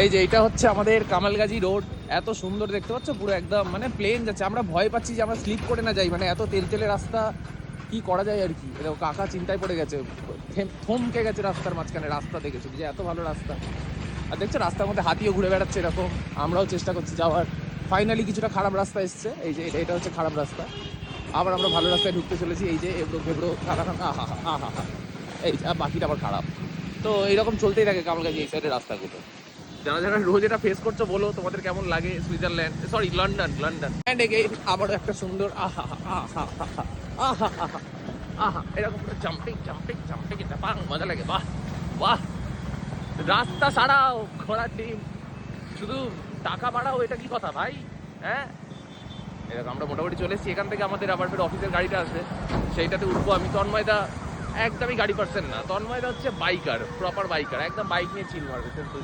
এই যে এটা হচ্ছে আমাদের কামালগাজি রোড এত সুন্দর দেখতে পাচ্ছ পুরো একদম মানে প্লেন যাচ্ছে আমরা ভয় পাচ্ছি যে আমরা স্লিপ করে না যাই মানে এত তেল তেলে রাস্তা কি করা যায় আর কি এরকম কাকা চিন্তায় পড়ে গেছে থমকে গেছে রাস্তার মাঝখানে রাস্তা দেখেছে যে এত ভালো রাস্তা আর দেখছ রাস্তার মধ্যে হাতিও ঘুরে বেড়াচ্ছে এরকম আমরাও চেষ্টা করছি যাওয়ার ফাইনালি কিছুটা খারাপ রাস্তা এসছে এই যে এটা হচ্ছে খারাপ রাস্তা আবার আমরা ভালো রাস্তায় ঢুকতে চলেছি এই যে এবড়ো ঘেবড়ো খারাপ আহা হা হা এই বাকিটা আবার খারাপ তো এইরকম চলতেই থাকে কামালগাজি এই সাইডের রাস্তাগুলো যারা যারা রোজ এটা ফেস করছ, বলো তোমাদের কেমন লাগে Switzerland? Sorry London London. And again আবারও একটা সুন্দর আহা আহা আহা আহা এরকম জাম্পিং জাম্পিং জাম্পিং এটা পাং মজা লাগে, বাহ বাহ। রাস্তা সারাও ঘোড়ার ডিম। শুধু টাকা বাড়াও, এটা কি কথা ভাই? হ্যাঁ? এরকম আমরা মোটামুটি চলে এসেছি। এখান থেকে আমাদের আবার ফের অফিসের গাড়িটা আসবে। সেইটাতে উঠবো আমি। তন্ময়দা একদমই গাড়ি পার্সেন না। তন্ময়দা হচ্ছে বাইকার প্রপার বাইকার একদম বাইক নিয়ে চিল মারবে। সিম্পল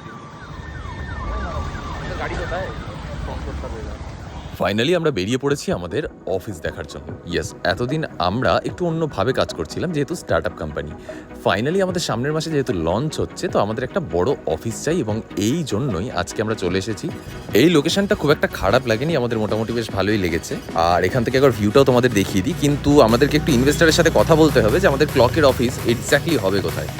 ফাইনালি আমরা বেরিয়ে পড়েছি আমাদের অফিস দেখার জন্য। ইয়েস এতদিন আমরা একটু অন্যভাবে কাজ করছিলাম, যেহেতু স্টার্ট আপ কোম্পানি ফাইনালি আমাদের সামনের মাসে যেহেতু লঞ্চ হচ্ছে, তো আমাদের একটা বড় অফিস চাই এবং এই জন্যই আজকে আমরা চলে এসেছি। এই লোকেশনটা খুব একটা খারাপ লাগেনি, আমাদের মোটামুটি বেশ ভালোই লেগেছে। আর এখান থেকে একবার ভিউটাও তোমাদের দেখিয়ে দিই, কিন্তু আমাদেরকে একটু ইনভেস্টারের সাথে কথা বলতে হবে যে আমাদের ক্লকের অফিস এক্স্যাক্টলি হবে কোথায়।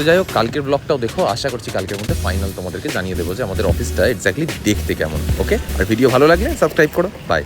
তো যাই হোক, কালকের ব্লগটাও দেখো, আশা করছি কালকের মধ্যে ফাইনাল তোমাদেরকে জানিয়ে দেবো যে আমাদের অফিসটা এক্স্যাক্টলি দেখতে কেমন ওকে আর ভিডিও ভালো লাগলে সাবস্ক্রাইব করো বাই